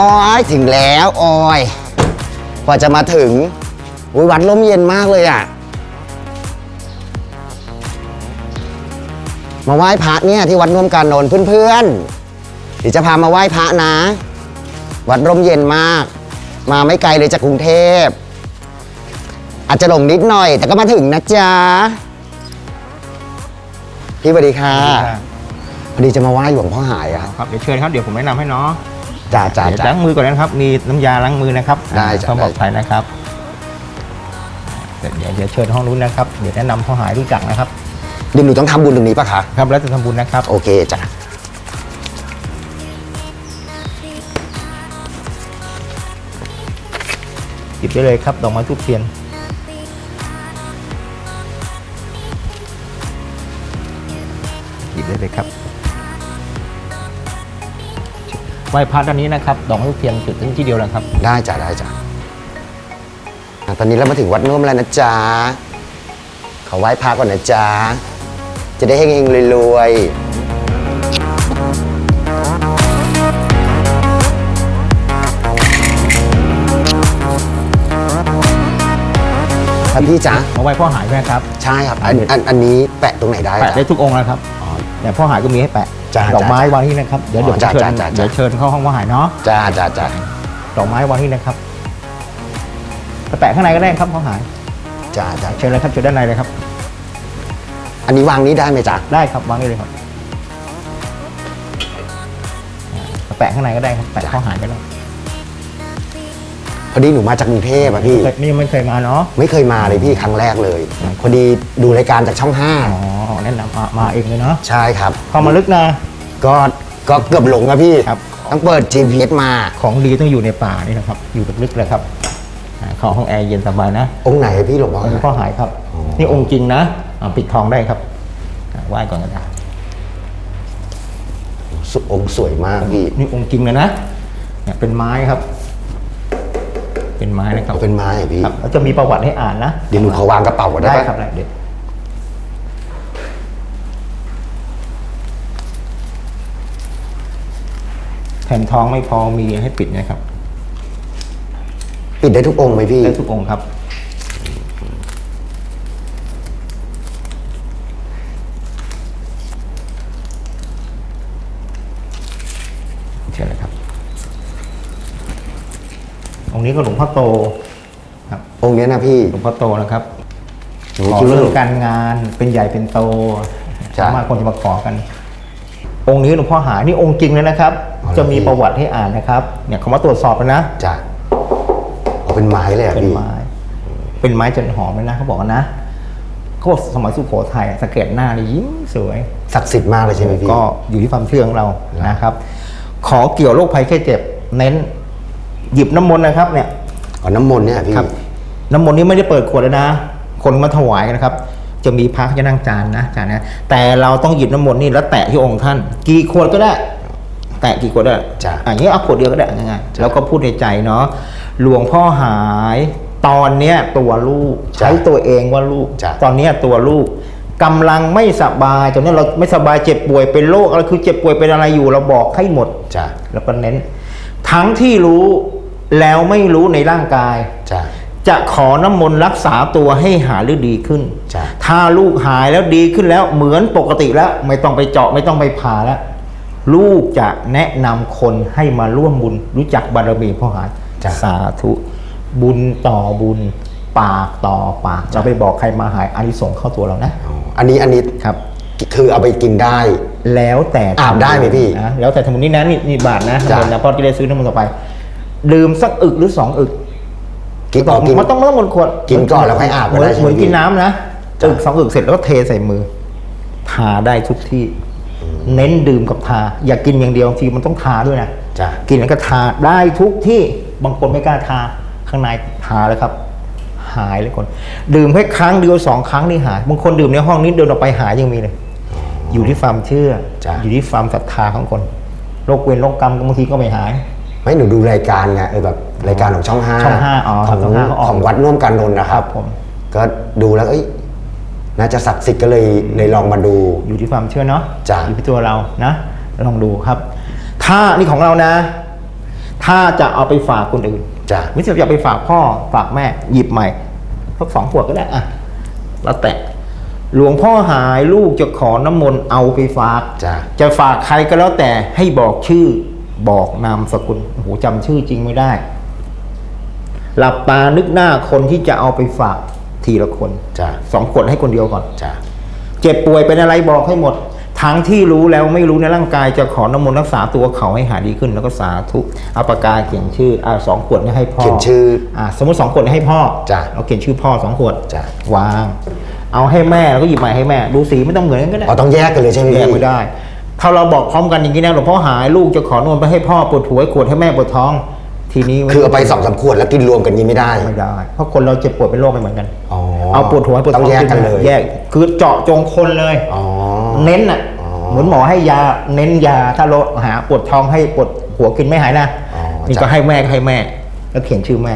อ้อยถึงแล้วออยกว่าจะมาถึงอุยวัดลมเย็นมากเลยอะ มาไหว้พระเนี่ยที่วัดร่วมการนนท์เพื่อนๆเดี๋ยวจะพามาไหว้พระนะ วัดร่มเย็นมาก มาไม่ไกลเลยจากกรุงเทพ อาจจะหลงนิดหน่อย แต่ก็มาถึงนะจ๊ะ พี่สวัสดีค่ะ พอดีจะมาไหว้หลวงพ่อหายอะ ครับเดี๋ยวเชิญครับเดี๋ยวผมแนะนำให้เนาะ จ้าจ้าเดี๋ยวจ้า ล้างมือก่อนนะครับมีน้ำยาล้างมือนะครับได้จ้ะความปลอดได้ภัยนะครับเดี๋ยวเดี๋ยวเดี๋ยวเชิญห้องนู้นนะครับเดี๋ยวแนะนำพ่อหายรู้จักนะครับ เดี๋ยวหนูต้องทำบุญตรงนี้ปะคะ ครับแล้วจะทำบุญนะครับโอเคจ้ะหยิบได้เลยครับดอกไม้ทูบเทียนหยิบได้เลยครับ ไหว้พระด้านนี้นะครับดอกไม้ทูบเทียนจุดที่ที่เดียวแล้วครับ ได้จ้ะได้จ้ะอะตอนนี้เรามาถึงวัดนุ่มแล้วนะจ๊ะขอไหว้พระก่อนนะจ๊ะจะได้เฮงๆรวยๆ ครับพี่จ๊ะมาไหว้พ่อหายใช่ไหมครับ ใช่ครับ อันอันอันนี้แปะตรงไหนได้แปะได้จ๊ะทุกองค์แล้วครับ อ๋อแต่พ่อหายก็มีให้แปะจ้ะดอกไม้วางที่นะครับ เดี๋ยวอ๋อเดี๋ยวจ้ะเชิญจ้ะจ้ะเดี๋ยวเชิญเข้าห้องพ่อหายเนาะจ้าจ้าจ้าดอกไม้วางที่นะครับไปแปะข้างในก็ได้ครับพ่อหายจ้าจ้าเชิญเลยครับเชิญด้านในเลยครับ อันนี้วางนี้ได้ไหมจ๊ะได้ครับวางได้เลยครับอ่าไปแปะข้างในก็ได้ครับแปะพ่อหายก็ได้ พอดีหนูมาจากกรุงเทพอะพี่ แต่นี่ยังไม่เคยมาเนาะ ไม่เคยมาเลยพี่ครั้งแรกเลย พอดีดูรายการจากช่องห้าอ๋อแนะนำมามาเองเลยเนาะใช่ครับเข้ามาลึกนะ ก็ก็เกือบหลงอะพี่ครับ ต้องเปิด GPS มา ของดีต้องอยู่ในป่านี่นะครับ อยู่ลึกๆเลยครับอ่าเข้าห้องแอร์เย็นสบายนะองค์ไหนอะพี่หลวงพ่อองค์พ่อหายครับอ๋อนี่องค์จริงนะอ่าปิดทองได้ครับอ่าไหว้ก่อนก็ได้สุองค์สวยมากพี่ นี่องค์จริงเลยนะเนี่ยเป็นไม้ครับ เป็นไม้นะครับเอาเป็นไม้อะพี่ครับแล้วจะมีประวัติให้อ่านนะเดี๋ยวหนูขอวางกระเป๋าก่อนได้ได้ปะครับได้เดี๋ยวแผ่นทองไม่พอมีให้ปิดนะครับ ปิดได้ทุกองค์ไหมพี่ได้ทุกองค์ครับ เชิญเลยครับ องค์นี้ก็หลวงพ่อโตครับองค์เนี้ยนะพี่หลวงพ่อโตนะครับหนูขอคิดว่า เรื่องการงานเป็นใหญ่เป็นโตใช่สามารถคนจะมาขอกัน องค์นี้หลวงพ่อหานี่องค์จริงเลยนะครับอ๋อจะมีประวัติให้อ่านนะครับเนี่ยเขามาตรวจสอบแล้วนะ จ้ะเอาเป็นไม้เลยอะเป็นพี่ ไม้ เป็นไม้จันหอมเลยนะเขาบอกว่านะเขาบอกสมัยสุโขทัยอะสังเกตหน้านี่ยิ้มสวย ศักดิ์สิทธิ์มากเลยใช่ไหมพี่ ก็อยู่ที่ความเชื่อของเราครับนะครับ ขอเกี่ยวโรคภัยแค่เจ็บ เน้น หยิบน้ำมนต์นะครับเนี่ย อ๋อน้ำมนต์เนี่ยพี่ครับ น้ำมนต์นี้ไม่ได้เปิดขวดเลยนะ คนมาถวายกันนะครับ จะมีพระจะนั่งจานนะจานนะแต่เราต้องหยิบน้ำมนต์นี่แล้วแตะที่องค์ท่าน กี่ขวดก็ได้ แตะกี่ขวดได้จ้ะ อันนี้เอาขวดเดียวก็ได้ง่ายๆแล้วก็พูดในใจเนาะหลวงพ่อหายตอนเนี้ยตัวลูกใช้ตัวเองว่าลูก จ้ะ ตอนเนี้ยตัวลูกกำลังไม่สบายตอนนี้เราไม่สบายเจ็บป่วยเป็นโรคอะไรคือเจ็บป่วยเป็นอะไรอยู่เราบอกให้หมด จ้ะ แล้วก็เน้น ทั้งที่รู้ แล้วไม่รู้ในร่างกายจ้ะจะขอน้ำมนต์รักษาตัวให้หายหรือดีขึ้นจ้ะถ้าลูกหายแล้วดีขึ้นแล้วเหมือนปกติแล้วไม่ต้องไปเจาะไม่ต้องไปผ่าแล้ว ลูกจะแนะนำคนให้มาร่วมบุญรู้จักบารมีพ่อหายจ้ะสาธุบุญต่อบุญปากต่อปากจะไปบอกใครมาหายอานิสงส์เข้าตัวเรานะอ๋ออันนี้อันนี้ครับ คือเอาไปกินได้ แล้วแต่อาบได้ไหมพี่นะแล้วแต่ทำบุญนี่นะนี่นี่บาทนะจ้ะทำบุญนะพ่อจะได้ซื้อน้ำมันต์ต่อไป ดื่มสักอึกหรือสองอึกกินบก่ออกนกิน มันต้องมันต้องหมดขวดกินก่อนแล้วค่อยอาบก็เหมือนได้ใช่ไหมเหมือนกินพี่น้ำนะจ้ะอึกสองอึกเสร็จแล้วก็เทใส่มือ ทาได้ทุกที่ เน้นดื่มกับทา อย่ากินอย่างเดียวบางทีมันต้องทาด้วยนะจ้ะ กินแล้วก็ทาได้ทุกที่บางคนไม่กล้าทาข้างในทาเลยครับ หายเลยคน ดื่มแค่ครั้งเดียวสองครั้งนี่หายบางคนดื่มในห้องนี้เดินออกไปหายยังมีเลย อยู่ที่ความเชื่อ จ้ะ อยู่ที่ความศรัทธาของคนโรคเวรโรคกรรมบางทีก็ไม่หาย ไม่หนูดูรายการไงเออแบบรายการของช่องห้าช่องห้าอ๋อของช่องห้าเขาออก ของวัดน่วมกันนนท์นะครับครับ ผม ก็ดูแล้วเอ้ยน่าจะศักดิ์สิทธิ์ก็เลยเลยลองมาดู อยู่ที่ความเชื่อเนาะจ้ะ อยู่ที่ตัวเรานะลองดูครับ ถ้านี่ของเรานะ ถ้าจะเอาไปฝากคนอื่น จ้ะไม่ใช่จะเอาไปฝากพ่อฝากแม่หยิบใหม่สักสองขวดก็ได้อะแล้วแต่หลวงพ่อหายลูกจะขอน้ำมนต์เอาไปฝากจ้ะ จะฝากใครก็แล้วแต่ให้บอกชื่อ บอกนามสกุลโอ้โหจำชื่อจริงไม่ได้ หลับตานึกหน้าคนที่จะเอาไปฝากทีละคนจ้ะสองขวดให้คนเดียวก่อนจ้ะเจ็บป่วยเป็นอะไรบอกให้หมด ทั้งที่รู้แล้วไม่รู้ในร่างกายจะขอน้ำมนต์รักษาตัวเขาให้หายดีขึ้นแล้วก็สาธุเอาปากกาเขียนชื่ออ่าสองขวดเนี่ยให้พ่อเขียนชื่ออ่าสมมติสองขวดเนี่ยให้พ่อจ้ะเราเขียนชื่อพ่อสองขวดจ้ะวาง เอาให้แม่แล้วก็หยิบใหม่ให้แม่ ดูสีไม่ต้องเหมือนกันก็ได้อ๋อต้องแยกกันเลยใช่ไหมแยพี่กไม่ได้ ถ้าเราบอกพร้อมกันอย่างนี้นะหลวงพ่อหายลูกจะขอนวลไปให้พ่อปวดหัวขวดให้แม่ปวดท้อง ทีนี้ไม่คือเอาไปสองสามขวดแล้วกินรวมกันนี้ไม่ได้ไม่ได้ เพราะคนเราเจ็บปวดเป็นโรคไม่เหมือนกันอ๋อเอาปวดหัวปวดท้ต้อองงแยกกันเลยแยกคือเจาะจงคนเลยอ๋อเน้นอะอ๋อเหมือนหมอให้ยาเน้นยาถ้าเราหาปวดท้องให้ปวดหัวกินไม่หายนะอ๋อนี่ก็จ้ะให้แม่ก็ให้แม่ แล้วเขียนชื่อแม่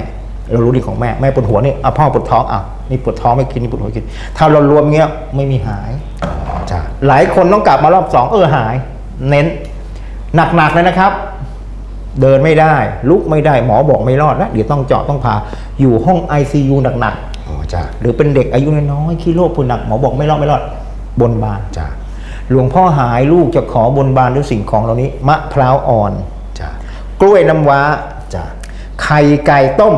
เรารู้ดีของแม่แม่ปวดหัวนี่อะพ่อปวดท้องอะนี่ปวดท้องไม่กินนี่ปวดหัวกิน ถ้าเรารวมเงี้ยไม่มีหายจ้ะ หลายคนต้องกลับมารอบสองเออหาย เน้น หนักๆเลยนะครับ เดินไม่ได้ ลุกไม่ได้หมอบอกไม่รอดแล้วเดี๋ยวต้องเจาะต้องผ่าอยู่ห้อง ICU หนักอ๋อจ้ะๆหรือเป็นเด็กอายุน้อยๆขี้โรคผู้หนักหมอบอกไม่รอดไม่รอด บนบานจ้ะหลวงพ่อหายลูกจะขอบนบานด้วยสิ่งของเหล่านี้ มะพร้าวอ่อนจ้ะกล้วยน้ำว้าจ้ะไข่ไก่ต้ม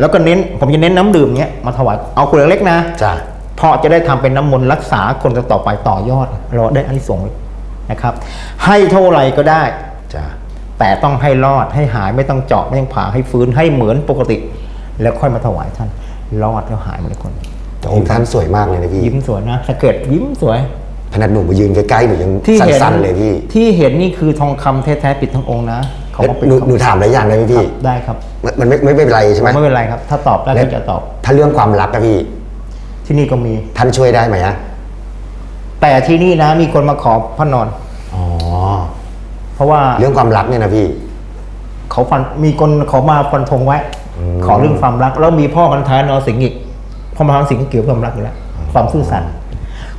แล้วก็เน้น ผมจะเน้นน้ำดื่มเนี้ยมาถวายเอาขวดเล็กๆนะจ้ะเพ ราะจะได้ทำเป็นน้ำมนต์รักษาคนต่อไปต่อยอด เราได้อานิสงส์นะครับ ให้เท่าไหร่ก็ได้จ้ะแต่ต้องให้รอดให้หายไม่ต้องเจาะไม่ต้องผ่าให้ฟื้นให้เหมือนปกติ แล้วค่อยมาถวายท่าน รอดแล้วหายหมดเลยคนแต่องค์ท่านสวยมากเลยนะพี่ยิ้มสวยนะสะเกิดยิ้มสวยขนาดหนูมายืนใกล้ๆหนูยังที่เห็นสั่นๆเลยพี่ ที่เห็นนี่คือทองคำแท้ๆปิดทั้งองค์นะเขาแล้วก็เป็นหนูของหนูถามอะไรอย่างได้ไหมพี่ ได้ครับมันมันไม่ไม่เป็นไรใช่ไหมไม่เป็นไรครับ ถ้าตอบได้แล้วก็จะตอบ ถ้าเรื่องความรักอะพี่ ที่นี่ก็มี ท่านช่วยได้ไหมอะแต่ที่นี่นะ มีคนมาขอพระนอน อ๋อ เพราะว่าเรื่องความรักเนี่ยนะพี่ เขาฟันมีคนเขามาฟันธงไว้ อืม ขอเรื่องความรัก แล้วมีพ่อพันธานอสิงห์อีกพ่อพันธานสิงห์ก็เกี่ยวกับความรักอยู่แล้วความซื่อสัตย์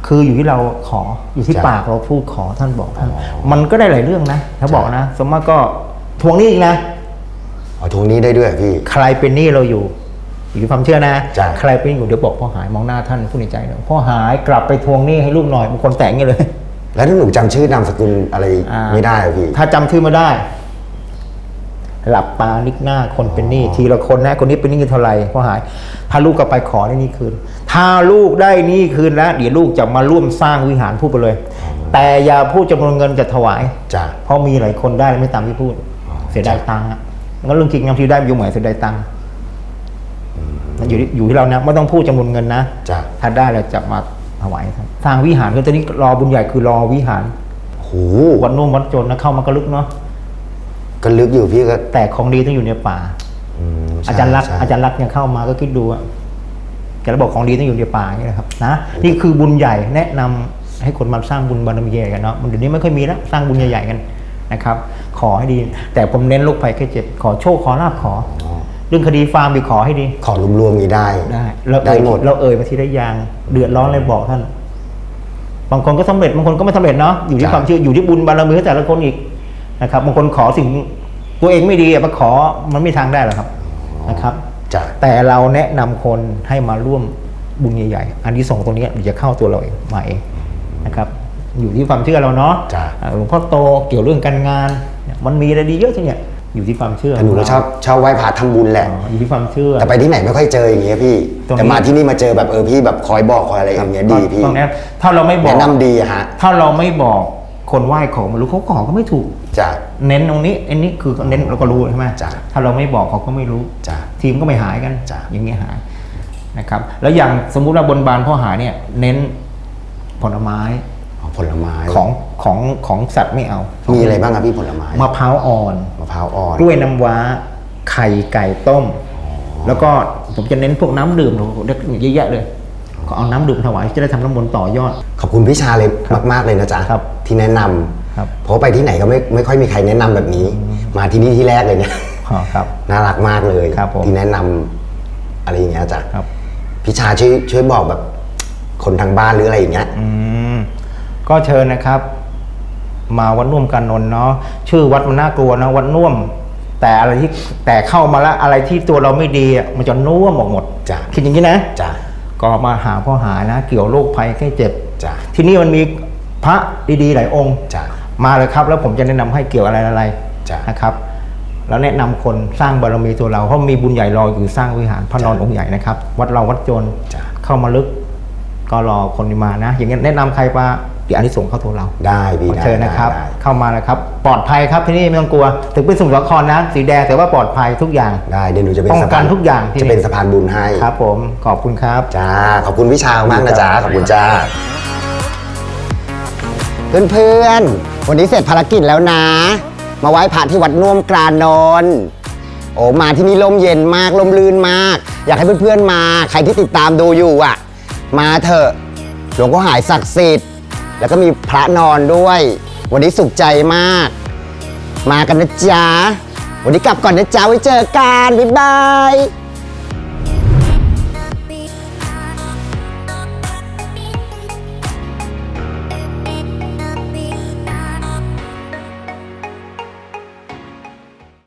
คืออยู่ที่เราขออยู่ที่ปากเราพูดขอท่านบอกท่านมันก็ได้หลายเรื่องนะถ้าบอกนะสมมติก็ทวงหนี้อีกนะ เอาทวงหนี้ได้ด้วยพี่ ใครเป็นหนี้เราอยู่ อยู่ที่ความเชื่อนะจ้ะใครเป็นหนี้อยู่เดี๋ยวบอกพ่อหายมองหน้าท่านพูดในใจเนาะพ่อหายกลับไปทวงหนี้ให้ลูกหน่อยบางคนแต่งอย่างนี้เลย แล้วถ้าหนูจำชื่อนามสกุลอะไรอ่าไม่ได้อะพี่ถ้าจำชื่อไม่ได้ หลับตาลิกหน้าคนเป็นหนี้ทีละคนนะคนนี้เป็นหนี้เท่าไหร่พ่อหาย ถ้าลูกกลับไปขอได้หนี้คืน ถ้าลูกได้หนี้คืนแล้วเดี๋ยวลูกจะมาร่วมสร้างวิหารพูดไปเลย แต่อย่าพูดจำนวนเงินจะถวายจ้ะเพราะมีหลายคนได้แล้วไม่ตามที่พูด เสียดายตังค์อะงั้นเรื่องจริงนะที่ได้อยู่หมายเสียดายตังค์มัน อยู่ที่อยู่ที่เรานะไม่ต้องพูดจำนวนเงินนะจ้ะถ้าได้เราจะมาถวายท่านสร้างวิหารคือตอนนี้รอบุญใหญ่คือรอวิหารโหวัดนุ่มวัดจนนะเข้ามาก็ลึกเนาะก็ลึกอยู่พี่ก็แต่ของดีต้องอยู่ในป่าอืมใช่อาจารย์รักษณ์ใช่อาจารย์รักษณ์ยังเข้ามาก็คิดดูอะแกบอกของดีต้องอยู่ในป่าอย่างนี้นะครับนะนี่คือบุญใหญ่แนะนำให้คนมาสร้างบุญบารมีใหญ่กันเนาะมันเดี๋ยวนี้ไม่ค่อยมีแล้วสร้างบุญใหญ่ๆกันนะครับ ขอให้ดี แต่ผมเน้นโรคภัยแค่เจ็บขอโชคขอลาบขอ เรื่องคดีฟาร์มไปขอให้ดี ขอรวมๆนี้ได้ ได้เราได้เอ่ยหมด เราเอ่ยมาทีละอย่างเดือดร้อนเลยบอกท่าน บางคนก็สำเร็จบางคนก็ไม่สำเร็จเนาะอยู่ที่ความเชื่ออยู่ที่บุญบารมีของแต่ละคนอีกนะครับบางคนขอสิ่งตัวเองไม่ดีอะมาขอมันไม่ทางได้หรอกครับนะครับ จ้ะแต่เราแนะนำคนให้มาร่วมบุญใหญ่ๆ อันที่สองตรงนี้เดี๋ยวจะเข้าตัวเราเองมาเองนะครับ อยู่ที่ความเชื่อเราเนาะจ้ะ อ่าหลวงพ่อโตเกี่ยวเรื่องการงานเนี่ยมันมีอะไรดีเยอะทีเนี่ย อยู่ที่ความเชื่อแต่หนูก็ชอบชอบไหว้พระทำบุญแหละอ๋ออยู่ที่ความเชื่อ แต่ไปที่ไหนไม่ค่อยเจออย่างเงี้ยพี่ตรงนี้แต่มาที่นี่มาเจอแบบเออพี่แบบคอยบอกคอยอะไรอย่างเงี้ยดีพี่ตรงนี้ถ้าเราไม่บอกแนะนำดีอะฮะถ้าเราไม่บอกคนไหว้ของไม่รู้เขาขอก็ไม่ถูกจ้ะเน้นตรงนี้อันนี้คือเน้นเราก็รู้ใช่ไหมจ้ะถ้าเราไม่บอกเขาก็ไม่รู้จ้ะทีมก็ไม่หายกันจ้ะอย่างเงี้ยหายนะครับ แล้วอย่างสมมุติว่าบนบานพ่อหายเนี่ย เน้นผลไม้เอา ผลไม้ของของของสัตว์ไม่เอา มีอะไรบ้างครับพี่ผลไม้มะพร้าวอ่อนมะพร้าวอ่อนกล้วยน้ำว้า ไข่ไก่ต้ม แล้วก็ผมจะเน้นพวกน้ำดื่มเยอะแยะเลยก็เอาน้ำดื่มถวายจะได้ทำน้ำมนต์ต่อยอด ขอบคุณพี่ชาเลยมาก ๆ เลยนะจ๊ะครับที่แนะนำครับเพราะไปที่ไหนก็ไม่ไม่ค่อยมีใครแนะนำแบบนี้ มาที่นี่ที่แรกเลยเนี่ยอ๋อครับน่ารักมากเลยครับผมที่แนะนำอะไรอย่างเงี้ยจ้ะครับพี่ชาช่วยช่วยบอกแบบคนทางบ้านหรืออะไรอย่างเงี้ยอืม ก็เชิญนะครับ มาวัดน่วมกันนนท์เนาะชื่อวัดมันน่ากลัวนะวัดน่วม แต่อะไรที่แต่เข้ามาแล้วอะไรที่ตัวเราไม่ดีอะมันจะน่วมออกหมดจ้ะคิดอย่างนี้นะจ้ะก็มาหาพ่อหานะ เกี่ยวโรคภัยแค่เจ็บจ้ะที่นี่มันมีพระดีๆหลายองค์จ้ะมาเลยครับ แล้วผมจะแนะนำให้เกี่ยวอะไรอะไรจ้ะนะครับแล้วแนะนำคนสร้างบารมีตัวเราเพราะมีบุญใหญ่รออยู่สร้างวิหารพระนอนองค์ใหญ่นะครับ วัดเราวัดโจรจ้ะเข้ามาลึกก็รอคนมานะ อย่างนี้นแนะนำใครมา เดี๋ยวอันนี้ส่งส์เข้าตัวเราได้พี่ขอได้เชิญนะครับ ได้เข้ามาเลยครับ ปลอดภัยครับที่นี่ไม่ต้องกลัว ถึงเป็นสมุทรสาครนะสีแดงแต่ว่าปลอดภัยทุกอย่าง ได้เดี๋ยวหนูจะเป็นป้องสะกัพานนทุกอย่างที่ จะเป็นนี่สะพานบุญให้ครับ ผมขอบคุณครับ จ้าขอบคุณวิชามากนะจ๊ะขอบคุณจ้าเพื่อนๆ วันนี้เสร็จภารกิจแล้วนะ มาไหว้พระที่วัดน่วมกลานนนท์โอ้มาที่นี่ลมเย็นมากลมลื่นมาก อยากให้เพื่อนๆมา ใครที่ติดตามดูอยู่อะ มาเถอะหลวงพ่อหายศักดิ์สิทธิ์ แล้วก็มีพระนอนด้วย วันนี้สุขใจมาก มากันนะจ๊ะ วันนี้กลับก่อนนะจ๊ะไว้เจอกัน บ๊ายบาย